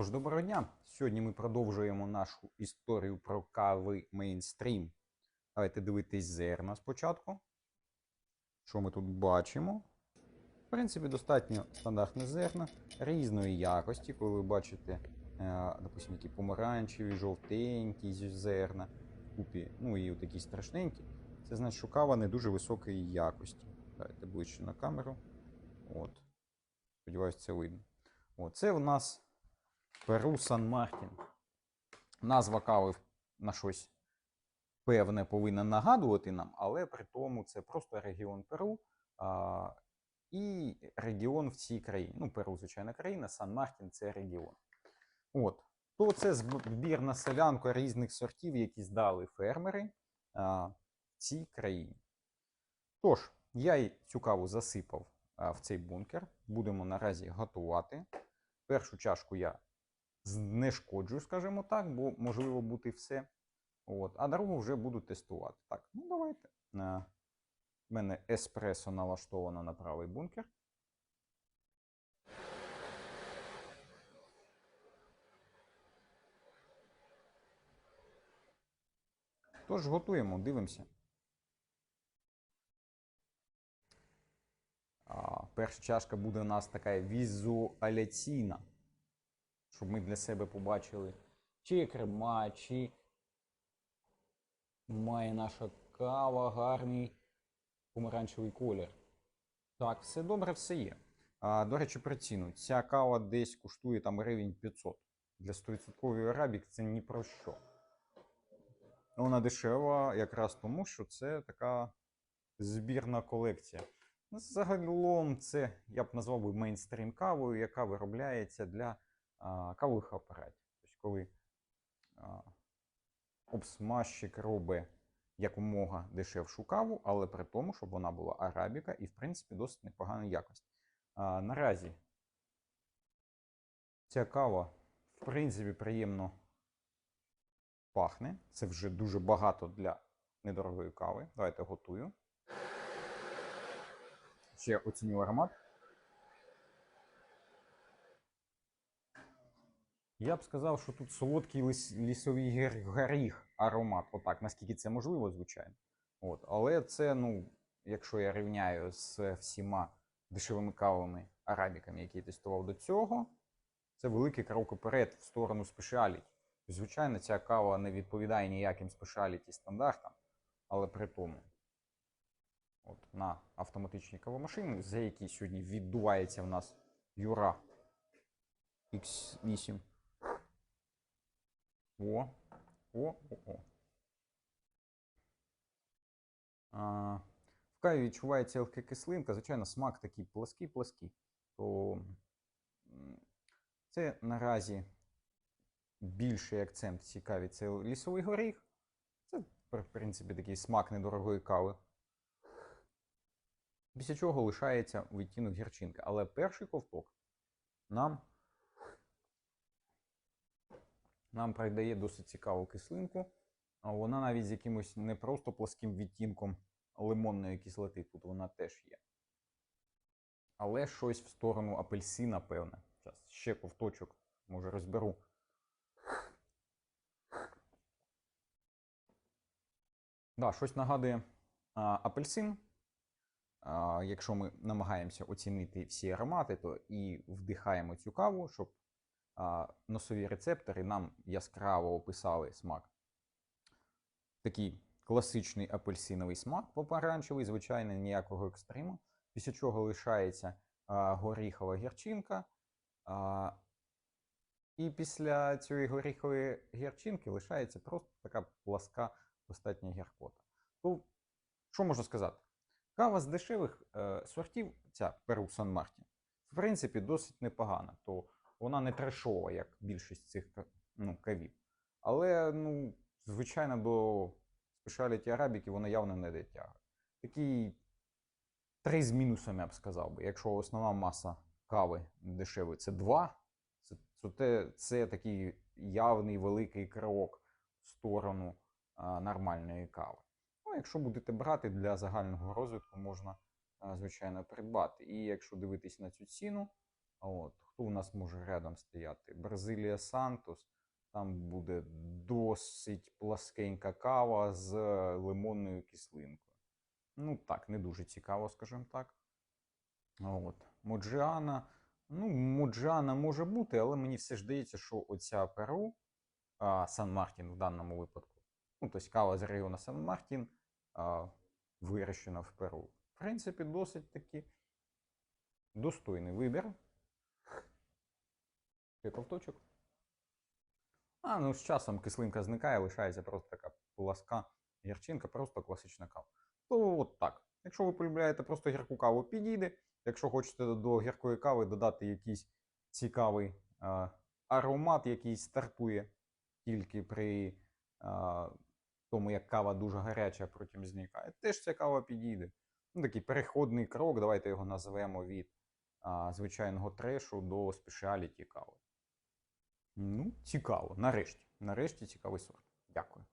Тож, доброго дня! Сьогодні ми продовжуємо нашу історію про кави мейнстрім. Давайте дивитись зерна спочатку. Що ми тут бачимо? В принципі, достатньо стандартне зерна різної якості, коли ви бачите, е, допустимо, які помаранчеві, жовтенькі зерна, купі, ну і такі страшненькі. Це значить, що кава не дуже високої якості. Давайте ближче на камеру. От. Сподіваюсь, це видно. От. Це в нас Перу Сан Мартін. Назва кави на щось певне повинна нагадувати нам, але при тому це просто регіон Перу а, і регіон в цій країні. Ну, Перу, звичайна країна, Сан Мартін це регіон. От. То це збір на селянку різних сортів, які здали фермери а, в цій країні. Тож, я цю каву засипав а, в цей бункер. Будемо наразі готувати. Першу чашку я знешкоджу, скажімо так, бо можливо бути все. От, а другу вже буду тестувати. Так, ну давайте. Е, У мене еспресо налаштовано на правий бункер. Тож готуємо, дивимося. А, перша чашка буде у нас така візуаляційна щоб ми для себе побачили, чи крема, чи має наша кава гарний помаранчевий колір. Так, все добре, все є. А, до речі, про ціну. Ця кава десь коштує там гривень 500. Для 100% арабік це ні про що. Вона дешева якраз тому, що це така збірна колекція. Ну, Загалом це я б назвав би мейнстрім кавою, яка виробляється для кавових апаратів. Тобто, коли обсмажчик робить якомога дешевшу каву, але при тому, щоб вона була арабіка і, в принципі, досить непоганої якості. Наразі ця кава, в принципі, приємно пахне. Це вже дуже багато для недорогої кави. Давайте готую. Ще оціню аромат. Я б сказав, що тут солодкий ліс, лісовий горіх аромат. Отак, наскільки це можливо, звичайно. От. Але це, ну, якщо я рівняю з всіма дешевими кавами арабіками, які я тестував до цього, це великий крок уперед в сторону спешіаліті. Звичайно, ця кава не відповідає ніяким спешіаліті стандартам, але при тому, от на автоматичній кавомашині, за які сьогодні віддувається в нас Юра X8. О, о, о, о. А, в каві відчувається легка кислинка, звичайно, смак такий плоский-плоский. То це наразі більший акцент цій каві це лісовий горіх. Це, в принципі, такий смак недорогої кави. Після чого лишається відтінок гірчинки. Але перший ковток нам нам придає досить цікаву кислинку. Вона навіть з якимось не просто плоским відтінком лимонної кислоти, тут вона теж є. Але щось в сторону апельсина, певне. Зараз ще ковточок, може, розберу. Да, щось нагадує а, апельсин. А, якщо ми намагаємося оцінити всі аромати, то і вдихаємо цю каву, щоб носові рецептори нам яскраво описали смак. Такий класичний апельсиновий смак, помаранчевий, звичайно, ніякого екстриму. Після чого лишається а, горіхова гірчинка. А, і після цієї горіхової гірчинки лишається просто така пласка достатня гіркота. То, що можна сказати? Кава з дешевих е, сортів, ця Перу Сан Мартін, в принципі, досить непогана. То вона не трешова, як більшість цих ну, кавів. Але, ну, звичайно, до спешаліті арабіки вона явно не дотягує. Такий три з мінусом, я б сказав би. Якщо основна маса кави дешевої це два, це, те, це такий явний великий крок в сторону а, нормальної кави. Ну, якщо будете брати для загального розвитку, можна, а, звичайно, придбати. І якщо дивитись на цю ціну, От. Хто у нас може рядом стояти? Бразилія Сантос. Там буде досить пласкенька кава з лимонною кислинкою. Ну так, не дуже цікаво, скажімо так. От. Моджіана. Ну, Моджіана може бути, але мені все ж здається, що оця Перу, а, Сан-Мартін в даному випадку, ну, тобто кава з району Сан-Мартін, а, вирощена в Перу. В принципі, досить таки достойний вибір. Ковточок. А, ну з часом кислинка зникає, лишається просто така пласка гірчинка, просто класична кава. То от так. Якщо ви полюбляєте просто гірку каву, підійде. Якщо хочете до гіркої кави додати якийсь цікавий а, аромат, який стартує тільки при а, тому, як кава дуже гаряча, потім зникає, теж ця кава підійде. Ну, такий переходний крок, давайте його назвемо від а, звичайного трешу до спешіаліті кави. Ну, цікаво. Нарешті. Нарешті цікавий сорт. Дякую.